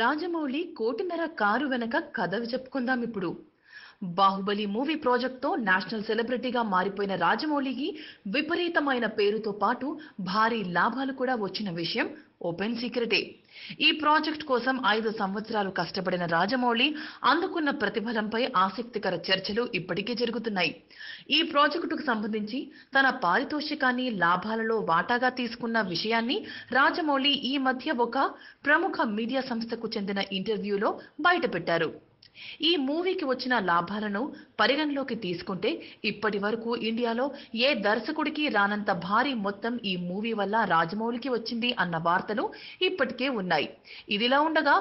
రాజమౌళి కోటిన్నర కారు వెనక కథ చెప్పుకుందాం ఇప్పుడు. బాహుబలి మూవీ ప్రాజెక్ట్తో నేషనల్ సెలబ్రిటీగా మారిపోయిన రాజమౌళికి విపరీతమైన పేరుతో పాటు భారీ లాభాలు కూడా వచ్చిన విషయం ఓపెన్ సీక్రెటే. ఈ ప్రాజెక్ట్ కోసం ఐదు సంవత్సరాలు కష్టపడిన రాజమౌళి అందుకున్న ప్రతిఫలంపై ఆసక్తికర చర్చలు ఇప్పటికే జరుగుతున్నాయి. ఈ ప్రాజెక్టుకు సంబంధించి తన పారితోషికాన్ని లాభాలలో వాటాగా తీసుకున్న విషయాన్ని రాజమౌళి ఈ మధ్య ఒక ప్రముఖ మీడియా సంస్థకు చెందిన ఇంటర్వ్యూలో బయటపెట్టారు. ఈ మూవీకి వచ్చిన లాభాలను పరిగణలోకి తీసుకుంటే ఇప్పటి వరకు ఇండియాలో ఏ దర్శకుడికి రానంత భారీ మొత్తం ఈ మూవీ వల్ల రాజమౌళికి వచ్చింది అన్న వార్తలు ఇప్పటికే ఉన్నాయి. ఇదిలా ఉండగా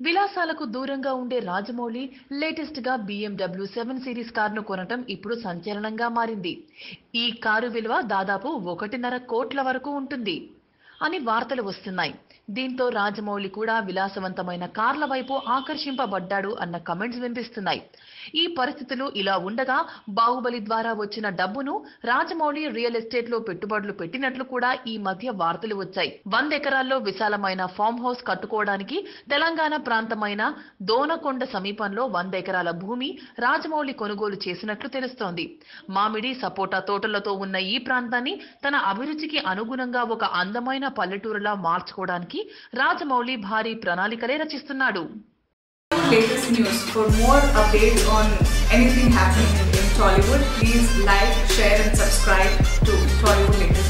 విలాసాలకు దూరంగా ఉండే రాజమౌళి లేటెస్ట్గా BMW సెవెన్ సిరీస్ కారును కొనటం ఇప్పుడు సంచలనంగా మారింది. ఈ కారు విలువ దాదాపు ఒకటిన్నర కోట్ల వరకు ఉంటుంది. అని వార్తలు వస్తున్నాయి. దీంతో రాజమౌళి కూడా విలాసవంతమైన కార్ల వైపు ఆకర్షింపబడ్డాడు అన్న కమెంట్స్ వినిపిస్తున్నాయి. ఈ పరిస్థితులు ఇలా ఉండగా బాహుబలి ద్వారా వచ్చిన డబ్బును రాజమౌళి రియల్ ఎస్టేట్లో పెట్టుబడులు పెట్టినట్లు కూడా ఈ మధ్య వార్తలు వచ్చాయి. వంద ఎకరాల్లో విశాలమైన ఫామ్ హౌస్ కట్టుకోవడానికి తెలంగాణ ప్రాంతమైన దోనకొండ సమీపంలో వంద ఎకరాల భూమి రాజమౌళి కొనుగోలు చేసినట్లు తెలుస్తోంది. మామిడి సపోటా తోటలతో ఉన్న ఈ ప్రాంతాన్ని తన అభిరుచికి అనుగుణంగా ఒక అందమైన పల్లెటూరులా మార్చుకోవడానికి రాజమౌళి భారీ ప్రణాళికలే రచిస్తున్నాడు latest news. For more updates on anything happening in Tollywood, please like, share, and subscribe to Tollywood Latest.